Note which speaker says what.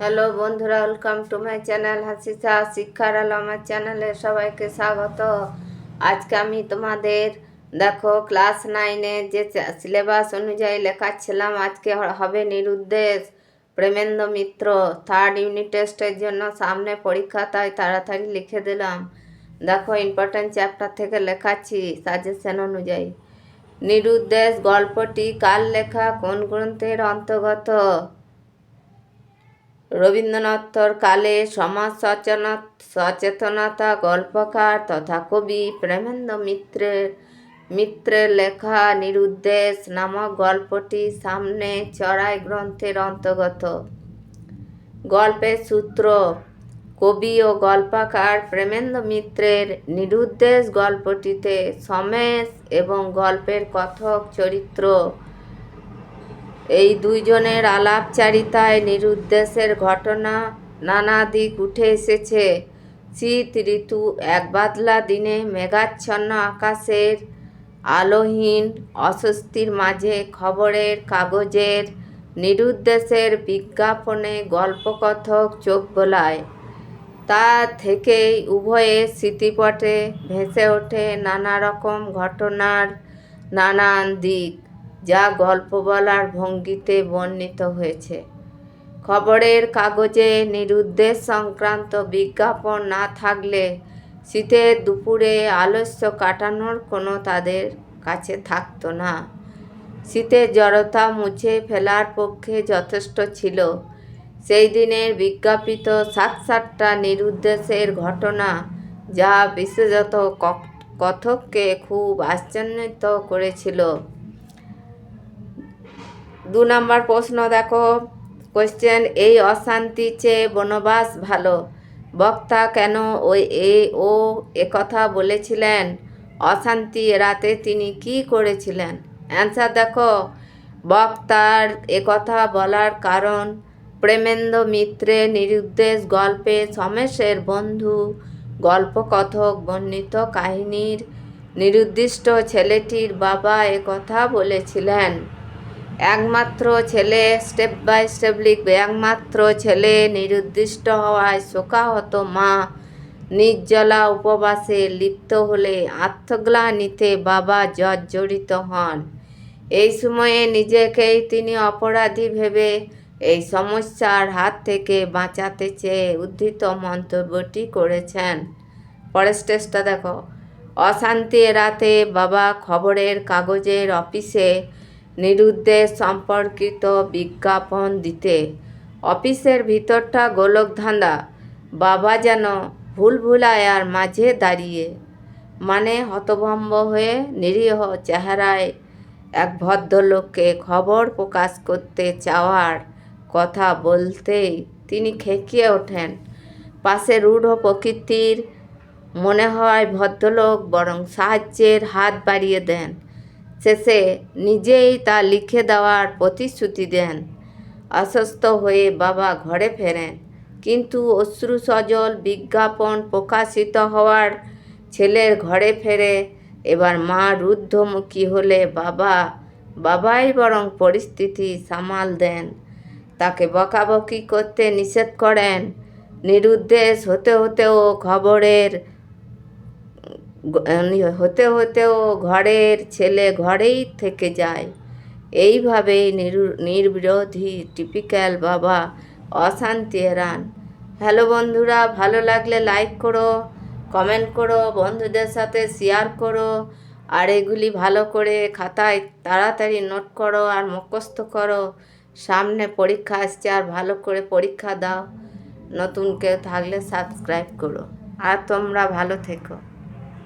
Speaker 1: Hello বন্ধুরা welcome to my channel হাসিসা শিক্ষার আলো আমার চ্যানেলে সবাইকে স্বাগত। আজকে আমি তোমাদের, দেখো ক্লাস নাইনে যে সিলেবাস অনুযায়ী লেখাচ্ছিলাম, আজকে হবে নিরুদ্দেশ, প্রেমেন্দ্র মিত্র। থার্ড ইউনিট টেস্টের জন্য সামনে পরীক্ষা, তাই তাড়াতাড়ি লিখে দিলাম। দেখো ইম্পর্ট্যান্ট চ্যাপ্টার থেকে লেখাচ্ছি সাজেশন অনুযায়ী। নিরুদ্দেশ গল্পটি কার লেখা, কোন গ্রন্থের অন্তর্গত? রবীন্দ্রনাথর কালে সমাজ সচেতন সচেতনতা, গল্পকার তথা কবি প্রেমেন্দ্র মিত্রের মিত্রের লেখা নিরুদ্দেশ নামক গল্পটি সামনে চড়াই গ্রন্থের অন্তর্গত। গল্পের সূত্র, কবি ও গল্পকার প্রেমেন্দ্র মিত্রের নিরুদ্দেশ গল্পটিতে সমেশ এবং গল্পের কথক চরিত্র এই দুইজনের আলাপচারিতায় নিরুদ্দেশের ঘটনা নানা দিক উঠে এসেছে। শীত ঋতু এক বাদলা দিনে মেঘাচ্ছন্ন আকাশের, আলোহীন অস্বস্তির মাঝে খবরের কাগজের নিরুদ্দেশের বিজ্ঞাপনে গল্পকথক চোখ বোলায় তা থেকেই উভয়ের স্মৃতিপটে ভেসে ওঠে নানা রকম ঘটনার নানান দিক। যা গল্প বলার ভঙ্গিতে বর্ণিত হয়েছে। খবরের কাগজে নিরুদ্দেশ সংক্রান্ত বিজ্ঞাপন না থাকলে শীতের দুপুরে আলস্য কাটানোর কোনো তাদের কাছে থাকতো না। শীতের জড়তা মুছে ফেলার পক্ষে যথেষ্ট ছিল। সেই দিনের বিজ্ঞাপিত সাত সাতটা নিরুদ্দেশের ঘটনা যা বিশেষত কথককে খুব আশ্চর্যিত করেছিল। দু নম্বর প্রশ্ন দেখো। কোশ্চেন এই অশান্তি চেয়ে বনবাস ভালো। বক্তা কেন ওই এ, ও একথা বলেছিলেন? অশান্তি এড়াতে তিনি কি করেছিলেন? অ্যান্সার দেখো। বক্তার একথা বলার কারণ প্রেমেন্দ্র মিত্রের নিরুদ্দেশ গল্পে সমেশের বন্ধু, গল্পকথক বর্ণিত কাহিনীর নিরুদ্দিষ্ট ছেলেটির বাবা একথা বলেছিলেন। একমাত্র ছেলে স্টেপ বাই স্টেপ লিখবে, একমাত্র ছেলে নিরুদ্দিষ্ট হওয়ায় শোকাহত মা। নির্জলা উপবাসে লিপ্ত হলে আত্মগ্লানিতে বাবা জর্জরিত হন। এই সময়ে নিজেকেই তিনি অপরাধী ভেবে এই সমস্যার হাত থেকে বাঁচাতে চেয়ে উদ্ধৃত মন্তব্যটি করেছেন। পরের স্টেজটা দেখো। অশান্তি এড়াতে বাবা খবরের কাগজের অফিসে নিরুদ্দেশ সম্পর্কিত বিজ্ঞাপন দিতে। অফিসের ভিতরটা গোলক গোলকধাঁধা বাবা যেন ভুল ভুলায়ার মাঝে দাঁড়িয়ে মানে হতভম্ব হয়ে নিরীহ চেহারায় এক ভদ্রলোককে খবর প্রকাশ করতে চাওয়ার কথা বলতেই তিনি খেকিয়ে ওঠেন। পাশে রূঢ় প্রকৃতির মনে হয় ভদ্রলোক বরং সাহায্যের হাত বাড়িয়ে দেন। শেষে নিজেই তা লিখে দেওয়ার প্রতিশ্রুতি দেন। অসুস্থ হয়ে বাবা ঘরে ফেরেন। কিন্তু অশ্রু সজল বিজ্ঞাপন প্রকাশিত হওয়ার ছেলের ঘরে ফেরে এবার মা রুদ্ধমুখী হলে বাবা, বাবাই বরং পরিস্থিতি সামাল দেন। তাকে বকাবকি করতে নিষেধ করেন। নিরুদ্দেশ হতে হতেও খবরের হতে হতেও ঘরের ছেলে ঘরেই থেকে যায়। এইভাবেই নিরু, নির্বিরোধী টিপিক্যাল বাবা অশান্তি এরান হ্যালো বন্ধুরা, ভালো লাগলে লাইক করো কমেন্ট করো, বন্ধুদের সাথে শেয়ার করো, আর এগুলি ভালো করে খাতায় তাড়াতাড়ি নোট করো আর মুখস্থ করো। সামনে পরীক্ষা আসছে আর ভালো করে পরীক্ষা দাও। নতুন কেউ থাকলে সাবস্ক্রাইব করো। আর তোমরা ভালো থেকো।